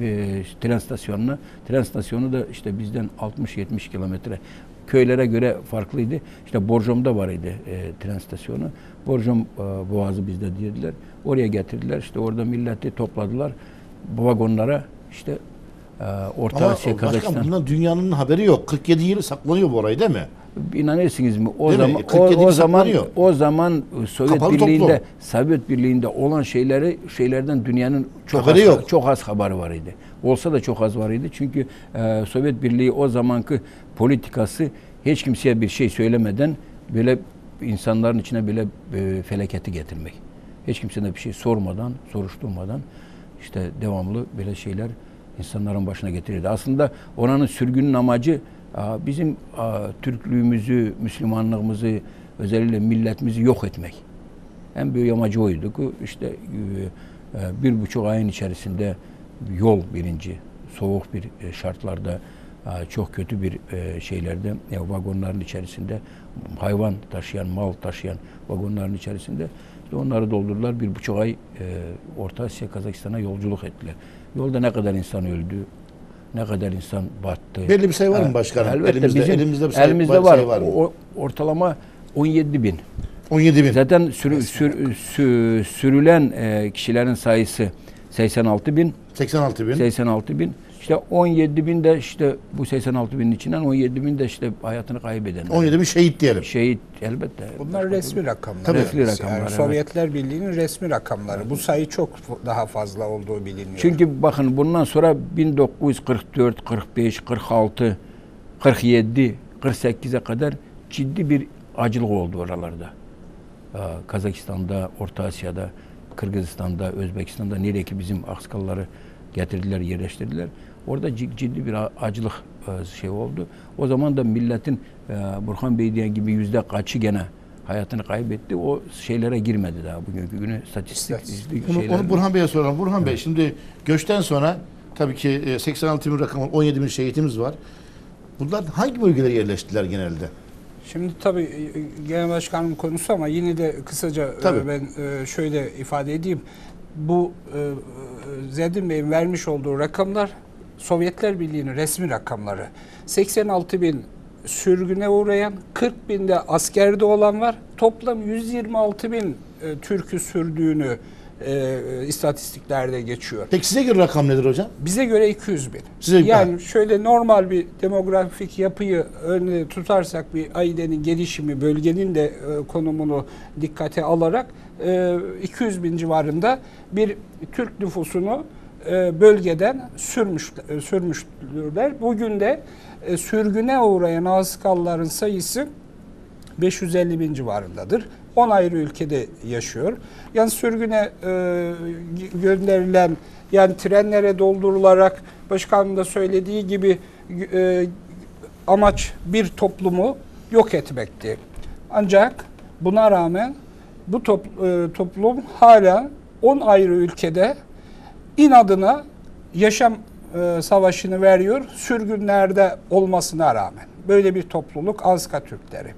e, tren stasyonuna. Tren stasyonu da işte bizden 60-70 kilometre. Köylere göre farklıydı. İşte Borjom'da var idi e, tren stasyonu. Borjom e, Boğazı bizde dediler. Oraya getirdiler. İşte orada milleti topladılar. Vagonlara işte e, Orta Ama Asya, başkan Kazakistan. bundan dünyanın haberi yok. 47 yıl saklanıyor bu orayı değil mi? İnanırsınız mı? O Değil mi? zaman 47 o, o zaman o zaman Sovyet Kapalı Birliği'nde toplum. Sovyet Birliği'nde olan şeyleri şeylerden dünyanın çok Haberi az yok. çok az haberi var idi. Olsa da çok az var idi. Çünkü e, Sovyet Birliği o zamanki politikası hiç kimseye bir şey söylemeden böyle insanların içine böyle e, felaketi getirmek. Hiç kimseye bir şey sormadan, soruşturmadan işte devamlı böyle şeyler insanların başına getirirdi. Aslında oranın sürgünün amacı bizim Türklüğümüzü, Müslümanlığımızı, özellikle milletimizi yok etmek. En büyük amacı oydu. Bu İşte e, e, bir buçuk ayın içerisinde yol birinci, soğuk bir e, şartlarda, çok kötü bir şeylerde, vagonların içerisinde hayvan taşıyan, mal taşıyan vagonların içerisinde işte onları doldurdular. Bir buçuk ay Orta Asya, Kazakistan'a yolculuk ettiler. Yolda ne kadar insan öldü, ne kadar insan battı. Belli bir sayı var mı başkanım? Elbette Elimizde- bizim elimizde bir sayı- elimizde sayı var. var mı? O, ortalama 17 bin. 17 bin. Zaten sürü, sür- sü- sürülen e, kişilerin sayısı 86 bin. 86 bin. 86 bin. İşte 17 bin de işte bu 86 binin içinden 17 bin de işte hayatını kaybedenler. 17 bin şehit diyelim. Şehit elbette. Bunlar resmi rakamlar. Tabii. Resmi Yani rakamlar, evet. Sovyetler Birliği'nin resmi rakamları. Bu sayı çok daha fazla olduğu biliniyor. Çünkü bakın bundan sonra 1944, 45, 46, 47, 48'e kadar ciddi bir acılık oldu oralarda. Kazakistan'da, Orta Asya'da, Kırgızistan'da, Özbekistan'da nereye ki bizim Aksakalları getirdiler, yerleştirdiler. Orada cid- ciddi bir acılık e, şey oldu. O zaman da milletin e, Burhan Bey diyen gibi yüzde kaçı gene hayatını kaybetti. O şeylere girmedi daha bugünkü günü statistik, İstatistik. Onu, onu Burhan Bey'e soralım. Burhan Bey şimdi göçten sonra tabii ki e, 86 bin rakam 17 bin şehitimiz var. Bunlar hangi bölgelere yerleştiler genelde? Şimdi tabii e, genel başkanım konusu ama yine de kısaca e, Tabii. ben e, şöyle ifade edeyim. Bu e, e, Zedin Bey'in vermiş olduğu rakamlar Sovyetler Birliği'nin resmi rakamları. 86 bin sürgüne uğrayan, 40 binde askerde olan var. Toplam 126 bin e, Türk'ü sürdüğünü e, istatistiklerde geçiyor. Peki size göre rakam nedir hocam? Bize göre 200 bin. Size- yani şöyle normal bir demografik yapıyı önüne tutarsak bir ailenin gelişimi, bölgenin de e, konumunu dikkate alarak e, 200 bin civarında bir Türk nüfusunu e, bölgeden sürmüş, e, sürmüşler. Bugün de e, sürgüne uğrayan Ağızkalların sayısı 550 bin civarındadır. 10 ayrı ülkede yaşıyor. Yani sürgüne e, gönderilen yani trenlere doldurularak başkanın da söylediği gibi amaç bir toplumu yok etmekti. Ancak buna rağmen bu top, toplum hala 10 ayrı ülkede inadına yaşam e, savaşını veriyor sürgünlerde olmasına rağmen. Böyle bir topluluk Azka Türkleri.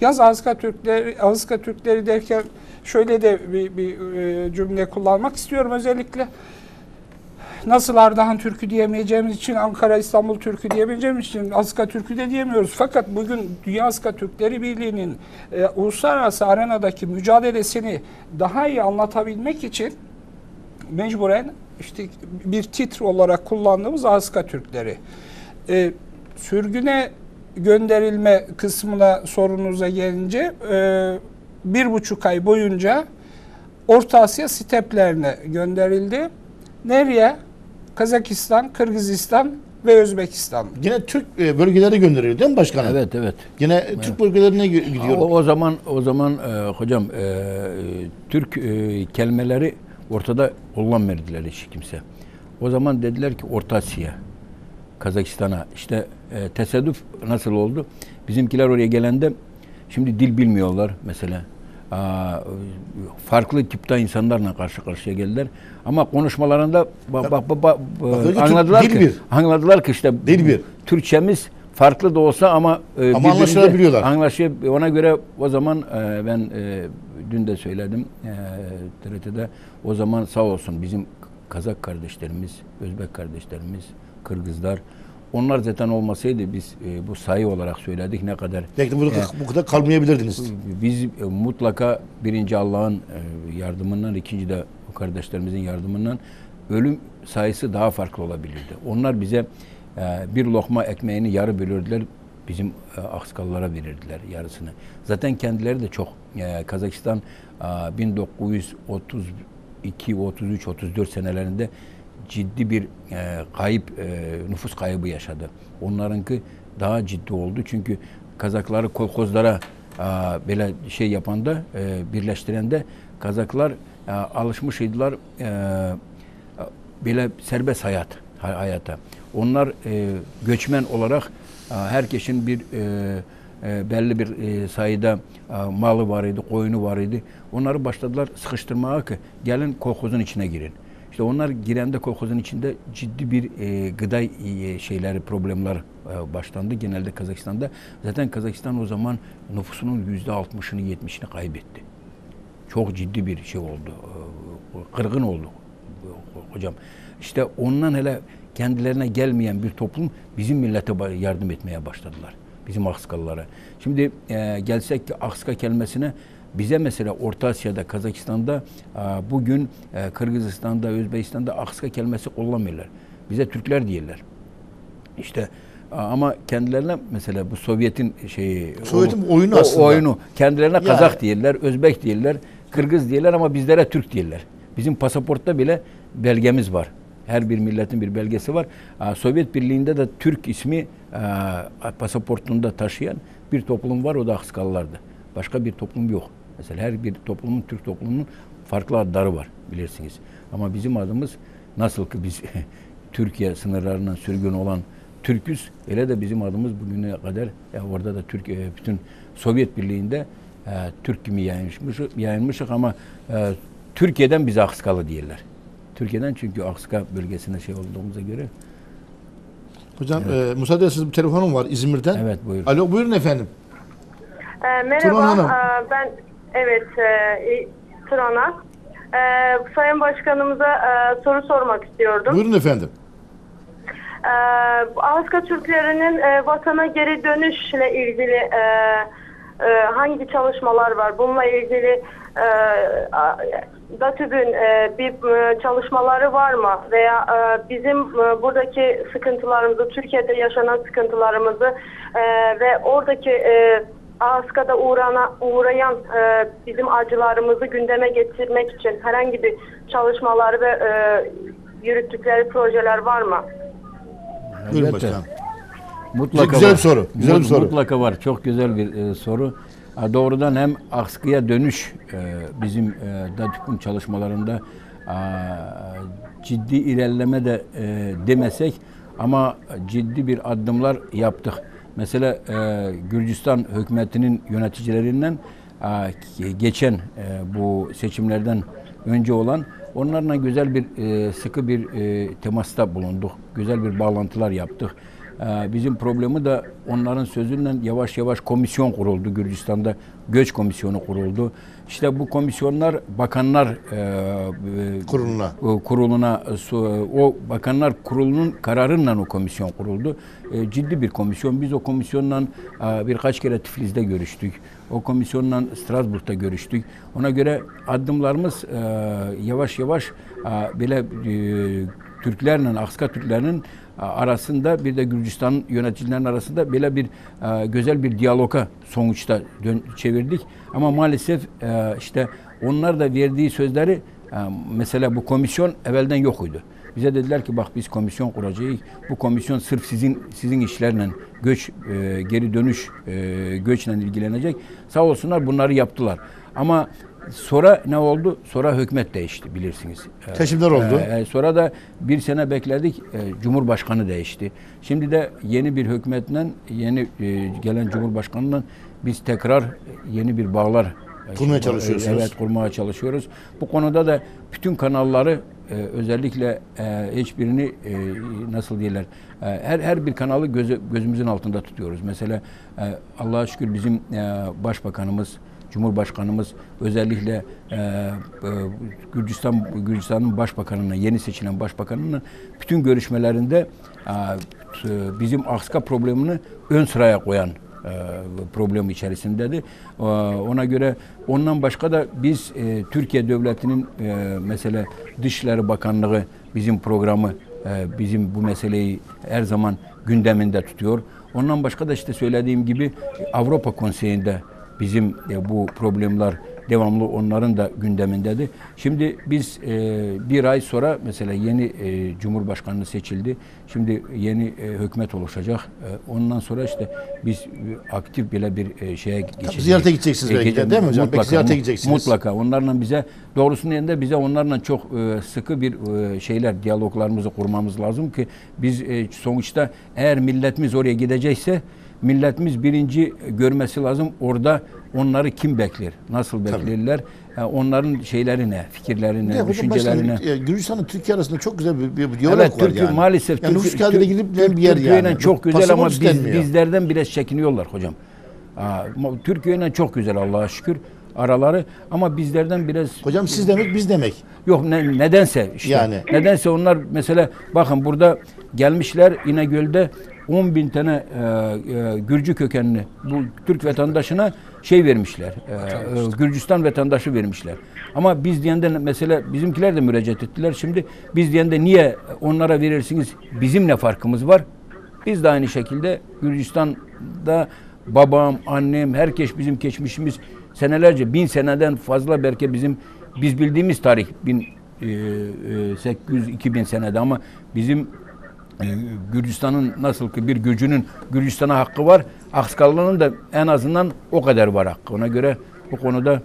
Yalnız Azka Türkleri, Azka Türkleri derken şöyle de bir, bir e, cümle kullanmak istiyorum özellikle. Nasıl Ardahan Türkü diyemeyeceğimiz için Ankara İstanbul Türkü diyemeyeceğimiz için Azka Türkü de diyemiyoruz. Fakat bugün Dünya Azka Türkleri Birliği'nin e, uluslararası arenadaki mücadelesini daha iyi anlatabilmek için mecburen işte bir titre olarak kullandığımız Azka Türkleri. E, sürgüne gönderilme kısmına sorunuza gelince e, bir buçuk ay boyunca Orta Asya steplerine gönderildi. Nereye? Kazakistan, Kırgızistan ve Özbekistan. Yine Türk e, bölgelere gönderiliyor değil mi başkanım? Evet evet. Yine e, Türk bölgelerine gidiyor. O, o zaman o zaman e, hocam e, Türk e, kelimeleri ortada kullanmadılar hiç kimse. O zaman dediler ki Orta Asya, Kazakistan'a. İşte e, tesadüf nasıl oldu? Bizimkiler oraya gelende şimdi dil bilmiyorlar mesela. Aa, farklı tipte insanlarla karşı karşıya geldiler. Ama konuşmalarında ba, ba, ba, ba- ki anladılar ki anladılar ki işte Dil bir. Türkçemiz farklı da olsa ama e, Ama anlaşılabiliyorlar. Anlaşıyor. Ona göre o zaman e, ben e, dün de söyledim e, TRT'de o zaman sağ olsun bizim Kazak kardeşlerimiz, Özbek kardeşlerimiz, Kırgızlar. Onlar zaten olmasaydı biz e, bu sayı olarak söyledik ne kadar Belki burada bu kadar kalmayabilirdiniz. biz e, mutlaka birinci Allah'ın e, yardımından, ikinci de kardeşlerimizin yardımından ölüm sayısı daha farklı olabilirdi. Onlar bize e, bir lokma ekmeğini yarı bölürdüler, bizim e, Akskallara verirdiler yarısını. Zaten kendileri de çok. E, Kazakistan e, 1932, 33, 34 senelerinde ciddi bir e, kayıp, nüfus kaybı yaşadı. Onlarınki daha ciddi oldu. Çünkü Kazakları kolkozlara böyle şey yapanda, e, birleştirende Kazaklar alışmışydılar böyle serbest hayat hay- hayata. Onlar e, göçmen olarak e, herkesin bir e, e, belli bir e, sayıda e, malı var idi, koyunu var idi. Onları başladılar sıkıştırmaya ki gelin kolkozun içine girin. İşte onlar girende kolkozun içinde ciddi bir e, gıda e, şeyleri, problemler e, başlandı genelde Kazakistan'da. Zaten Kazakistan o zaman nüfusunun yüzde altmışını, yetmişini kaybetti. Çok ciddi bir şey oldu. e, Kırgın oldu e, hocam. İşte ondan hele kendilerine gelmeyen bir toplum bizim millete yardım etmeye başladılar. Bizim Akskalılara. Şimdi e, gelsek ki Akska kelimesine bize mesela Orta Asya'da, Kazakistan'da e, bugün e, Kırgızistan'da, Özbekistan'da Akska kelimesi kullanmıyorlar. Bize Türkler diyorlar. İşte a- ama kendilerine mesela bu Sovyet'in şeyi Sovyet'in o- oyunu o aslında. oyunu kendilerine Yani. Kazak diyorlar, Özbek diyorlar, Kırgız diyorlar ama bizlere Türk diyorlar. Bizim pasaportta bile belgemiz var. Her bir milletin bir belgesi var. Sovyet Birliği'nde de Türk ismi pasaportunda taşıyan bir toplum var. O da Akskalılardı. Başka bir toplum yok. Mesela her bir toplumun, Türk toplumunun farklı adları var bilirsiniz. Ama bizim adımız nasıl ki biz Türkiye sınırlarından sürgün olan Türküz. Öyle de bizim adımız bugüne kadar ya orada da Türk e, bütün Sovyet Birliği'nde e, Türk gibi yayılmışık, yayılmışık ama e, Türkiye'den bize Akskalı diyorlar. Türkiye'den çünkü Akska bölgesine şey olduğumuza göre. Hocam e, müsaade ederseniz bir telefonum var İzmir'den. Evet buyur. Alo buyurun efendim. Ee, merhaba, Turan Hanım. Ee, ben evet e, Turan'a. Ee, Sayın Başkanımıza e, soru sormak istiyordum. Buyurun efendim. Ee, Aska Türklerinin e, vatana geri dönüşle ilgili e, e, hangi çalışmalar var? Bununla ilgili e, a- DATÜB'ün e, bir e, çalışmaları var mı? Veya e, bizim e, buradaki sıkıntılarımızı, Türkiye'de yaşanan sıkıntılarımızı e, ve oradaki e, Aska'da uğrana, uğrayan e, bizim acılarımızı gündeme getirmek için herhangi bir çalışmaları ve e, yürüttükleri projeler var mı? Buyurun. Mutlaka Güzel var. soru, güzel bir Mut- soru. Mutlaka var. Çok güzel bir e, soru. Doğrudan hem askıya dönüş e, bizim e, DATÜK'ün çalışmalarında a, ciddi ilerleme de e, demesek ama ciddi bir adımlar yaptık. Mesela e, Gürcistan hükümetinin yöneticilerinden geçen e, bu seçimlerden önce olan onlarla güzel bir e, sıkı bir e, temasta bulunduk. Güzel bir bağlantılar yaptık. Ee, Bizim problemi de onların sözüyle yavaş yavaş komisyon kuruldu Gürcistan'da. Göç komisyonu kuruldu. İşte bu komisyonlar bakanlar e, e, Kuruluna. e, kuruluna o bakanlar kurulunun kararıyla o komisyon kuruldu. Ciddi bir komisyon. Biz o komisyonla birkaç kere Tiflis'te görüştük. O komisyonla Strasbourg'da görüştük. Ona göre adımlarımız yavaş yavaş böyle Türklerle, Akska Türklerinin arasında bir de Gürcistan yöneticilerinin arasında böyle bir e, güzel bir diyaloga sonuçta dön, çevirdik. Ama maalesef e, işte onlar da verdiği sözleri e, mesela bu komisyon evvelden yokuydu. Bize dediler ki bak biz komisyon kuracağız. Bu komisyon sırf sizin sizin işlerle göç e, geri dönüş e, göçle ilgilenecek. Sağ olsunlar bunları yaptılar. Ama sonra ne oldu? Sonra hükümet değişti bilirsiniz. Seçimler oldu. e, e, sonra da bir sene bekledik. e, Cumhurbaşkanı değişti. Şimdi de yeni bir hükümetle, yeni e, gelen Cumhurbaşkanıyla biz tekrar yeni bir bağlar Kurmaya e, çalışıyorsunuz. Evet, kurmaya çalışıyoruz. Bu konuda da bütün kanalları e, özellikle e, hiçbirini e, nasıl diyorlar e, her her bir kanalı gözü, gözümüzün altında tutuyoruz. Mesela e, Allah'a şükür bizim e, başbakanımız Cumhurbaşkanımız özellikle e, e, Gürcistan Gürcistan'ın başbakanına yeni seçilen başbakanının bütün görüşmelerinde e, bizim Akska problemini ön sıraya koyan e, problem içerisindedir. E, Ona göre ondan başka da biz e, Türkiye Devleti'nin mesela Dışişleri Bakanlığı bizim programı bizim bu meseleyi her zaman gündeminde tutuyor. Ondan başka da işte söylediğim gibi Avrupa Konseyi'nde bizim e, bu problemler devamlı onların da gündemindedir. Şimdi biz e, bir ay sonra mesela yeni e, Cumhurbaşkanlığı seçildi. Şimdi yeni e, hükümet oluşacak. E, ondan sonra işte biz e, aktif bile bir e, şeye geçeceğiz. ziyarete gideceksiniz belki de, değil mi hocam? Peki ziyarete mu- gideceksiniz. Mutlaka. Onlarla bize doğrusunu yerinde bize onlarla çok e, sıkı bir e, şeyler diyaloglarımızı kurmamız lazım ki biz e, sonuçta eğer milletimiz oraya gidecekse milletimiz birinci görmesi lazım orada onları kim bekler, nasıl beklerler, e, onların şeyleri ne, fikirleri ne, düşünceleri ne. Gürcistan'la Türkiye arasında çok güzel bir, bir diyalog Evet, var Türkiye yani. maalesef yani nüfus Türkiye- kağıdıyla Türk- gidip bir yer Türkiye'yle yani. çok güzel Pasaport ama biz, istenmiyor. bizlerden biraz çekiniyorlar hocam. Türkiye'yle çok güzel Allah'a şükür araları ama bizlerden biraz Hocam siz demek biz demek. Yok ne, nedense işte. Yani. Nedense onlar mesela bakın burada gelmişler İnegöl'de 10 bin tane e, e, Gürcü kökenli bu Türk vatandaşına şey vermişler. e, e, Gürcistan vatandaşı vermişler. Ama biz diyenden mesela bizimkiler de müracaat ettiler. Şimdi biz diyende niye onlara verirsiniz? Bizim ne farkımız var? Biz de aynı şekilde Gürcistan'da babam, annem, herkes bizim geçmişimiz senelerce, bin seneden fazla belki bizim biz bildiğimiz tarih bin e, e, 800 2000 senede ama bizim e, Gürcistan'ın nasıl ki bir Gürcünün Gürcistan'a hakkı var, Aksakallı'nın da en azından o kadar var hakkı. Ona göre bu konuda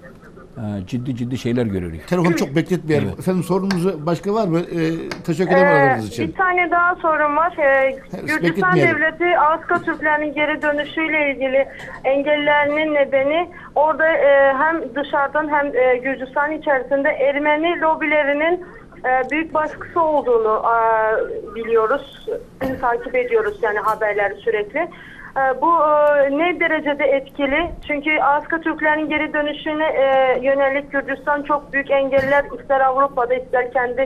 e, ciddi ciddi şeyler görüyoruz. Telefonu çok bekletmeyelim. Evet. Efendim sorunuz başka var mı? E, teşekkür ederim Ee, aradığınız için. bir tane daha sorum var. Ee, Gürcistan. Devleti Aska Türklerinin geri dönüşüyle ilgili engellerinin nedeni orada e, hem dışarıdan hem e, Gürcistan içerisinde Ermeni lobilerinin büyük baskısı olduğunu e, biliyoruz. Takip ediyoruz yani haberleri sürekli. E, Bu e, ne derecede etkili? Çünkü Aska Türklerin geri dönüşüne e, yönelik Gürcistan çok büyük engeller ister Avrupa'da ister kendi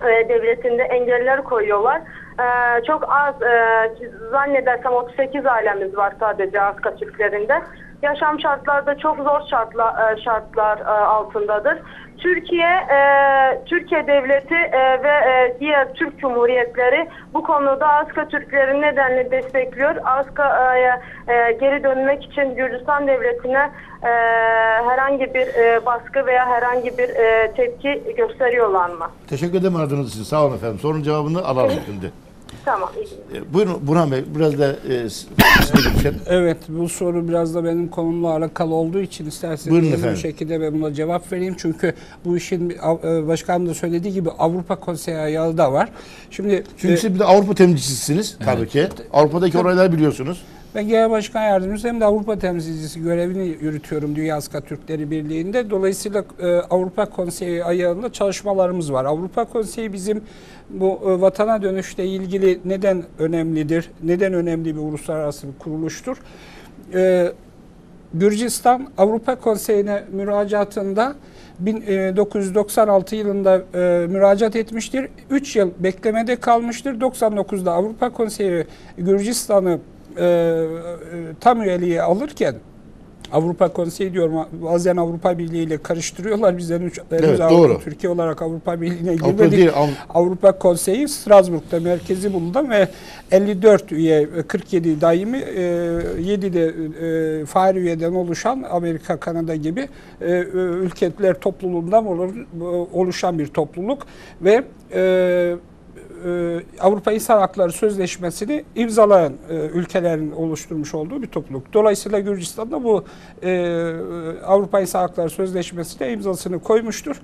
e, devletinde engeller koyuyorlar. E, çok az e, zannedersem 38 ailemiz var sadece Aska Türklerinde. Yaşam şartları da çok zor şartlar, şartlar e, altındadır. Türkiye e, Türkiye devleti e, ve e, diğer Türk cumhuriyetleri bu konuda Aska Türklerin nedenle destekliyor. Aska'ya e, geri dönmek için Gürcistan devletine e, herhangi bir e, baskı veya herhangi bir e, tepki gösteriyorlar mı? Teşekkür ederim aradığınız için. Sağ olun efendim. Sorun cevabını alalım şimdi. Tamam. E, buyurun Burhan Bey biraz da e. Evet bu soru biraz da benim konumla alakalı olduğu için isterseniz Buyurun efendim. bir şekilde ben buna cevap vereyim. Çünkü bu işin e, başkanım da söylediği gibi Avrupa Konseyi ayağı da var. Şimdi Çünkü e, siz bir de Avrupa temsilcisisiniz tabii ki. Avrupa'daki olayları biliyorsunuz. Ben genel başkan yardımcısı hem de Avrupa temsilcisi görevini yürütüyorum Dünya Aska Türkleri Birliği'nde. Dolayısıyla e, Avrupa Konseyi ayağında çalışmalarımız var. Avrupa Konseyi bizim bu e, vatana dönüşle ilgili neden önemlidir? Neden önemli bir uluslararası bir kuruluştur? E, Gürcistan Avrupa Konseyi'ne müracaatında 1996 yılında e, müracaat etmiştir. 3 yıl beklemede kalmıştır. 99'da Avrupa Konseyi Gürcistan'ı e, e, tam üyeliğe alırken Avrupa Konseyi diyorum bazen Avrupa Birliği ile karıştırıyorlar. Biz henüz, henüz Evet, Avrupa- doğru. Türkiye olarak Avrupa Birliği'ne Avrupa girmedik. değil, Av- Avrupa Konseyi Strasbourg'da merkezi bulunan ve 54 üye, 47 daimi, 7 de e, fail üyeden oluşan Amerika, Kanada gibi e, e, ülkeler topluluğundan oluşan bir topluluk ve e, Avrupa İnsan Hakları Sözleşmesi'ni imzalayan e, ülkelerin oluşturmuş olduğu bir topluluk. Dolayısıyla Gürcistan da bu e, Avrupa İnsan Hakları Sözleşmesi'ne imzasını koymuştur.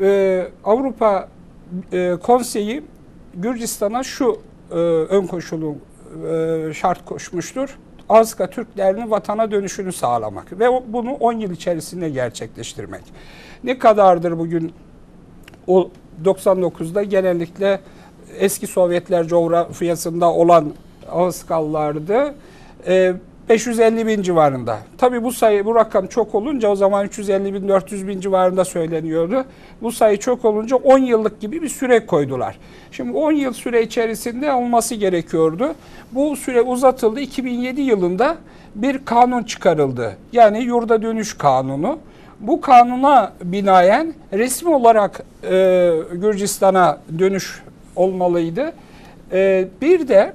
E, Avrupa e, Konseyi Gürcistan'a şu e, ön koşulu e, şart koşmuştur. Azka Türklerinin vatana dönüşünü sağlamak ve bunu 10 yıl içerisinde gerçekleştirmek. Ne kadardır bugün o 99'da genellikle eski Sovyetler coğrafyasında olan Ağızkallardı. Ee, 550 bin civarında. Tabii bu sayı, bu rakam çok olunca o zaman 350 bin, 400 bin civarında söyleniyordu. Bu sayı çok olunca 10 yıllık gibi bir süre koydular. Şimdi 10 yıl süre içerisinde olması gerekiyordu. Bu süre uzatıldı. 2007 yılında bir kanun çıkarıldı. Yani yurda dönüş kanunu. Bu kanuna binaen resmi olarak e, Gürcistan'a dönüş olmalıydı. E, bir de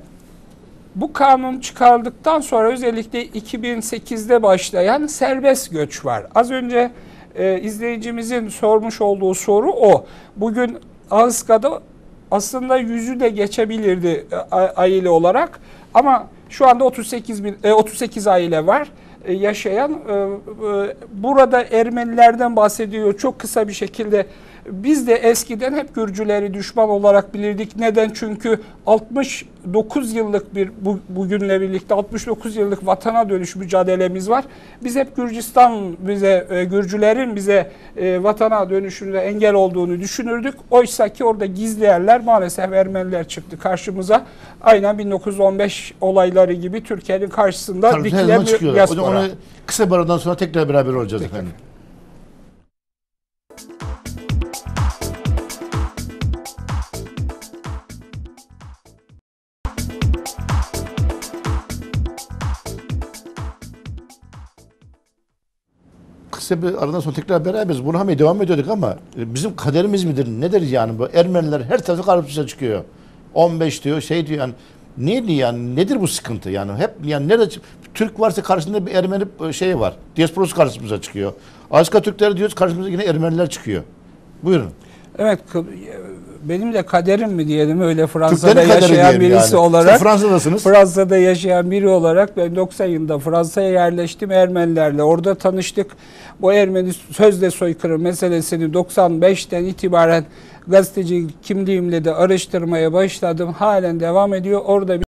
bu kanun çıkarıldıktan sonra özellikle 2008'de başlayan serbest göç var. Az önce e, izleyicimizin sormuş olduğu soru o. Bugün Ağızka'da aslında yüzü de geçebilirdi e, aile olarak ama şu anda 38 bin, e, 38 aile var e, yaşayan. E, e, burada Ermenilerden bahsediyor çok kısa bir şekilde. Biz de eskiden hep Gürcüleri düşman olarak bilirdik. Neden? Çünkü 69 yıllık bir bu, bugünle birlikte 69 yıllık vatana dönüş mücadelemiz var. Biz hep Gürcistan bize e, Gürcülerin bize e, vatana dönüşünde engel olduğunu düşünürdük. Oysa ki orada gizleyenler maalesef Ermeniler çıktı karşımıza. Aynen 1915 olayları gibi Türkiye'nin karşısında dikilen bir diaspora. kısa bir aradan sonra tekrar beraber olacağız efendim. Kısa bir aradan sonra tekrar beraberiz. Bey devam ediyorduk ama e, bizim kaderimiz midir? Nedir yani bu? Ermeniler her tarafı karşımıza çıkıyor. 15 diyor, şey diyor yani. Neydi yani? Nedir bu sıkıntı yani? Hep yani nerede Türk varsa karşısında bir Ermeni şeyi var. Diasporası karşımıza çıkıyor. Azka Türkler diyoruz karşımıza yine Ermeniler çıkıyor. Buyurun. Evet, benim de kaderim mi diyelim öyle Fransa'da yaşayan birisi yani. olarak. Siz Fransa'dasınız. Fransa'da yaşayan biri olarak ben 90 yılında Fransa'ya yerleştim Ermenilerle. Orada tanıştık. Bu Ermeni sözde soykırım meselesini 95'ten itibaren gazeteci kimliğimle de araştırmaya başladım. Halen devam ediyor. Orada bir